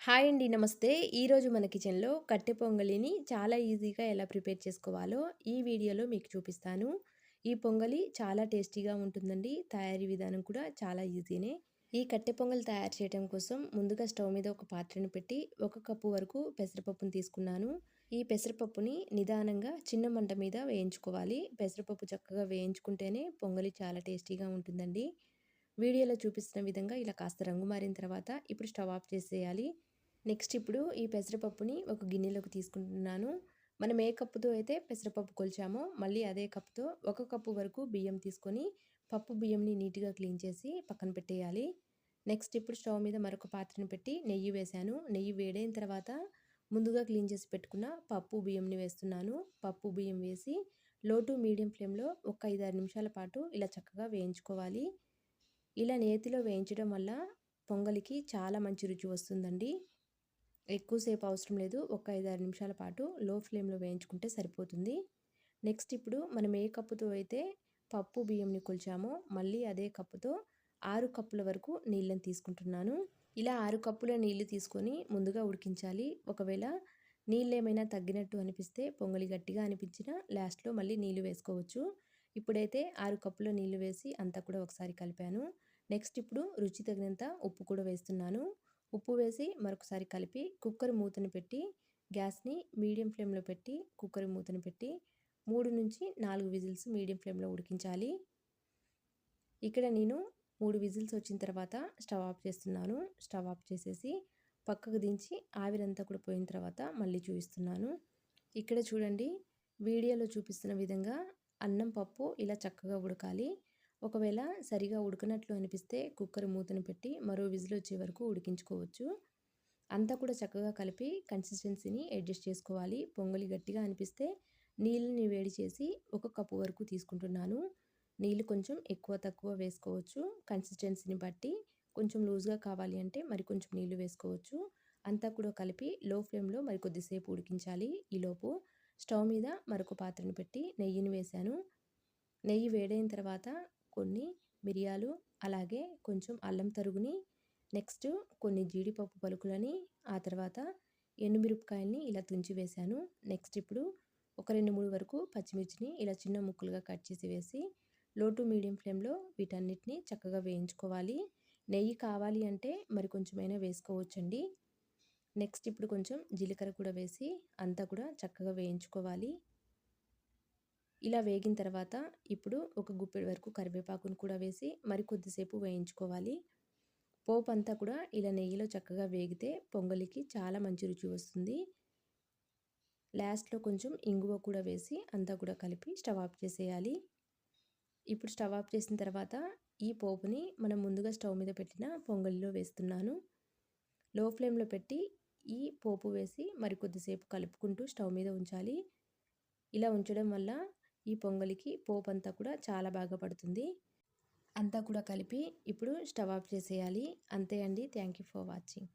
Hi అండి. నమస్తే. ఈరోజు మన కిచెన్లో కట్టె పొంగలిని చాలా ఈజీగా ఎలా ప్రిపేర్ చేసుకోవాలో ఈ వీడియోలో మీకు చూపిస్తాను. ఈ పొంగలి చాలా టేస్టీగా ఉంటుందండి. తయారీ విధానం కూడా చాలా ఈజీనే. ఈ కట్టె పొంగల్ తయారు చేయడం కోసం ముందుగా స్టవ్ మీద ఒక పాత్రను పెట్టి ఒక కప్పు వరకు పెసరపప్పును తీసుకున్నాను. ఈ పెసరపప్పుని నిదానంగా చిన్న మంట మీద వేయించుకోవాలి. పెసరపప్పు చక్కగా వేయించుకుంటేనే పొంగలి చాలా టేస్టీగా ఉంటుందండి. వీడియోలో చూపిస్తున్న విధంగా ఇలా కాస్త రంగు మారిన తర్వాత ఇప్పుడు స్టవ్ ఆఫ్ చేసేయాలి. నెక్స్ట్ ఇప్పుడు ఈ పెసరపప్పుని ఒక గిన్నెలోకి తీసుకుంటున్నాను. మనం ఏ కప్పుతో అయితే పెసరపప్పు కొలిచామో మళ్ళీ అదే కప్పుతో ఒక కప్పు వరకు బియ్యం తీసుకొని పప్పు బియ్యంని నీట్గా క్లీన్ చేసి పక్కన పెట్టేయాలి. నెక్స్ట్ ఇప్పుడు స్టవ్ మీద మరొక పాత్రను పెట్టి నెయ్యి వేశాను. నెయ్యి వేడైన తర్వాత ముందుగా క్లీన్ చేసి పెట్టుకున్న పప్పు బియ్యంని వేస్తున్నాను. పప్పు బియ్యం వేసి లో టు మీడియం ఫ్లేమ్లో ఒక ఐదారు నిమిషాల పాటు ఇలా చక్కగా వేయించుకోవాలి. ఇలా నేతిలో వేయించడం వల్ల పొంగలికి చాలా మంచి రుచి వస్తుందండి. ఎక్కువసేపు అవసరం లేదు. ఒక ఐదారు నిమిషాల పాటు లో ఫ్లేమ్లో వేయించుకుంటే సరిపోతుంది. నెక్స్ట్ ఇప్పుడు మనం ఏ కప్పుతో అయితే పప్పు బియ్యంని కొలిచామో మళ్ళీ అదే కప్పుతో ఆరు కప్పుల వరకు నీళ్ళని తీసుకుంటున్నాను. ఇలా ఆరు కప్పుల నీళ్ళు తీసుకొని ముందుగా ఉడికించాలి. ఒకవేళ నీళ్ళు ఏమైనా తగ్గినట్టు అనిపిస్తే పొంగలి గట్టిగా అనిపించినా లాస్ట్లో మళ్ళీ నీళ్ళు వేసుకోవచ్చు. ఇప్పుడైతే ఆరు కప్పుల నీళ్ళు వేసి అంతా కూడా ఒకసారి కలిపాను. నెక్స్ట్ ఇప్పుడు రుచి తగినంత ఉప్పు కూడా వేస్తున్నాను. ఉప్పు వేసి మరొకసారి కలిపి కుక్కర్ మూతను పెట్టి గ్యాస్ని మీడియం ఫ్లేమ్లో పెట్టి కుక్కర్ మూతను పెట్టి మూడు నుంచి నాలుగు విజిల్స్ మీడియం ఫ్లేమ్లో ఉడికించాలి. ఇక్కడ నేను మూడు విజిల్స్ వచ్చిన తర్వాత స్టవ్ ఆఫ్ చేస్తున్నాను. స్టవ్ ఆఫ్ చేసేసి పక్కకు దించి ఆవిరంతా కూడా పోయిన తర్వాత మళ్ళీ చూపిస్తున్నాను. ఇక్కడ చూడండి వీడియోలో చూపిస్తున్న విధంగా అన్నం పప్పు ఇలా చక్కగా ఉడకాలి. ఒకవేళ సరిగా ఉడకనట్లు అనిపిస్తే కుక్కర్ మూతను పెట్టి మరో విజిల్ వచ్చే వరకు ఉడికించుకోవచ్చు. అంతా కూడా చక్కగా కలిపి కన్సిస్టెన్సీని అడ్జస్ట్ చేసుకోవాలి. పొంగలి గట్టిగా అనిపిస్తే నీళ్ళని వేడి చేసి ఒక కప్పు వరకు తీసుకుంటున్నాను. నీళ్ళు కొంచెం ఎక్కువ తక్కువ వేసుకోవచ్చు. కన్సిస్టెన్సీని బట్టి కొంచెం లూజ్గా కావాలి అంటే మరి కొంచెం నీళ్ళు వేసుకోవచ్చు. అంతా కూడా కలిపి లో ఫ్లేమ్లో మరి కొద్దిసేపు ఉడికించాలి. ఈలోపు స్టవ్ మీద మరొక పాత్రను పెట్టి నెయ్యిని వేశాను. నెయ్యి వేడైన తర్వాత కొన్ని మిరియాలు అలాగే కొంచెం అల్లం తరుగుని నెక్స్ట్ కొన్ని జీడిపప్పు పలుకులని ఆ తర్వాత ఎండుమిరపకాయల్ని ఇలా తుంచి వేశాను. నెక్స్ట్ ఇప్పుడు ఒక రెండు మూడు వరకు పచ్చిమిర్చిని ఇలా చిన్న ముక్కలుగా కట్ చేసి వేసి లో టు మీడియం ఫ్లేమ్లో వీటన్నిటిని చక్కగా వేయించుకోవాలి. నెయ్యి కావాలి అంటే మరి కొంచెమైనా వేసుకోవచ్చండి. నెక్స్ట్ ఇప్పుడు కొంచెం జీలకర్ర కూడా వేసి అంతా కూడా చక్కగా వేయించుకోవాలి. ఇలా వేగిన తర్వాత ఇప్పుడు ఒక గుప్పెడు వరకు కరివేపాకును కూడా వేసి మరి కొద్దిసేపు వేయించుకోవాలి. పోపు అంతా కూడా ఇలా నెయ్యిలో చక్కగా వేగితే పొంగలికి చాలా మంచి రుచి వస్తుంది. లాస్ట్లో కొంచెం ఇంగువ కూడా వేసి అంతా కూడా కలిపి స్టవ్ ఆఫ్ చేసేయాలి. ఇప్పుడు స్టవ్ ఆఫ్ చేసిన తర్వాత ఈ పోపుని మనం ముందుగా స్టవ్ మీద పెట్టిన పొంగలిలో వేస్తున్నాను. లో ఫ్లేమ్లో పెట్టి ఈ పోపు వేసి మరి కొద్దిసేపు కలుపుకుంటూ స్టవ్ మీద ఉంచాలి. ఇలా ఉంచడం వల్ల ఈ పొంగలికి పోపు అంతా కూడా చాలా బాగా పడుతుంది. అంతా కూడా కలిపి ఇప్పుడు స్టవ్ ఆఫ్ చేసేయాలి. అంతే అండి. Thank you for watching.